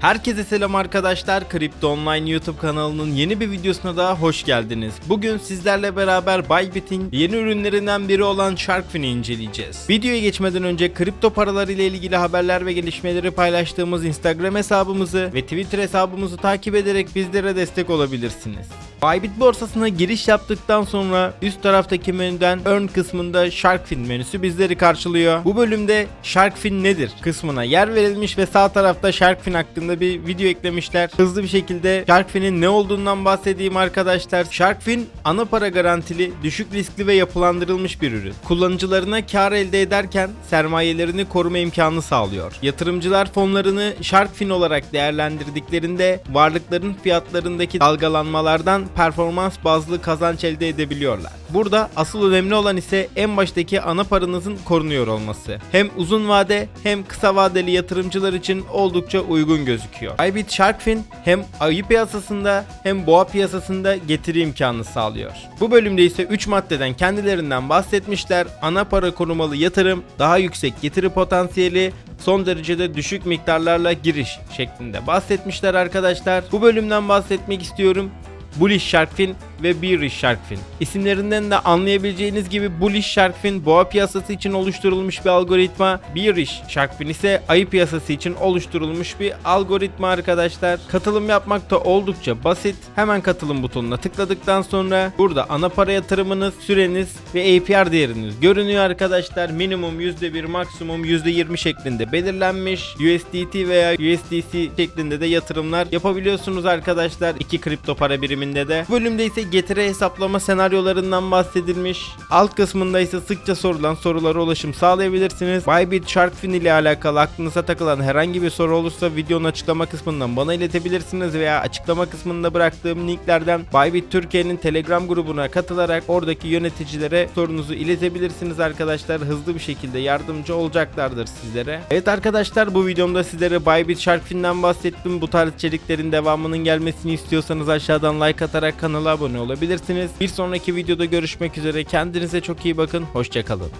Herkese selam arkadaşlar. Kripto Online YouTube kanalının yeni bir videosuna daha hoş geldiniz. Bugün sizlerle beraber Bybit'in yeni ürünlerinden biri olan Sharkfin'i inceleyeceğiz. Videoya geçmeden önce kripto paralar ile ilgili haberler ve gelişmeleri paylaştığımız Instagram hesabımızı ve Twitter hesabımızı takip ederek bizlere destek olabilirsiniz. Bybit borsasına giriş yaptıktan sonra üst taraftaki menüden Earn kısmında Sharkfin menüsü bizleri karşılıyor. Bu bölümde Sharkfin nedir kısmına yer verilmiş ve sağ tarafta Sharkfin hakkında bir video eklemişler. Hızlı bir şekilde Sharkfin'in ne olduğundan bahsedeyim arkadaşlar. Sharkfin ana para garantili, düşük riskli ve yapılandırılmış bir ürün. Kullanıcılarına kar elde ederken sermayelerini koruma imkanı sağlıyor. Yatırımcılar fonlarını Sharkfin olarak değerlendirdiklerinde varlıkların fiyatlarındaki dalgalanmalardan performans bazlı kazanç elde edebiliyorlar. Burada asıl önemli olan ise en baştaki ana paranızın korunuyor olması. Hem uzun vade hem kısa vadeli yatırımcılar için oldukça uygun gözüküyor. Bybit Sharkfin hem ayı piyasasında hem boğa piyasasında getiri imkanı sağlıyor. Bu bölümde ise 3 maddeden kendilerinden bahsetmişler. Ana para korumalı yatırım, daha yüksek getiri potansiyeli, son derecede düşük miktarlarla giriş şeklinde bahsetmişler arkadaşlar. Bu bölümden bahsetmek istiyorum. Bullish Sharkfin ve Bearish Sharkfin. İsimlerinden de anlayabileceğiniz gibi Bullish Sharkfin boğa piyasası için oluşturulmuş bir algoritma. Bearish Sharkfin ise ayı piyasası için oluşturulmuş bir algoritma arkadaşlar. Katılım yapmak da oldukça basit. Hemen katılım butonuna tıkladıktan sonra burada ana para yatırımınız, süreniz ve APR değeriniz görünüyor arkadaşlar. Minimum %1, maksimum %20 şeklinde belirlenmiş. USDT veya USDC şeklinde de yatırımlar yapabiliyorsunuz arkadaşlar. iki kripto para biriminde de. Bu bölümde ise getiri hesaplama senaryolarından bahsedilmiş. Alt kısmında ise sıkça sorulan sorulara ulaşım sağlayabilirsiniz. Bybit Sharkfin ile alakalı aklınıza takılan herhangi bir soru olursa videonun açıklama kısmından bana iletebilirsiniz veya açıklama kısmında bıraktığım linklerden Bybit Türkiye'nin Telegram grubuna katılarak oradaki yöneticilere sorunuzu iletebilirsiniz arkadaşlar. Hızlı bir şekilde yardımcı olacaklardır sizlere. Evet arkadaşlar bu videomda sizlere Bybit Sharkfin'den bahsettim. Bu tarz içeriklerin devamının gelmesini istiyorsanız aşağıdan like atarak kanala abone olabilirsiniz. Bir sonraki videoda görüşmek üzere. Kendinize çok iyi bakın. Hoşçakalın.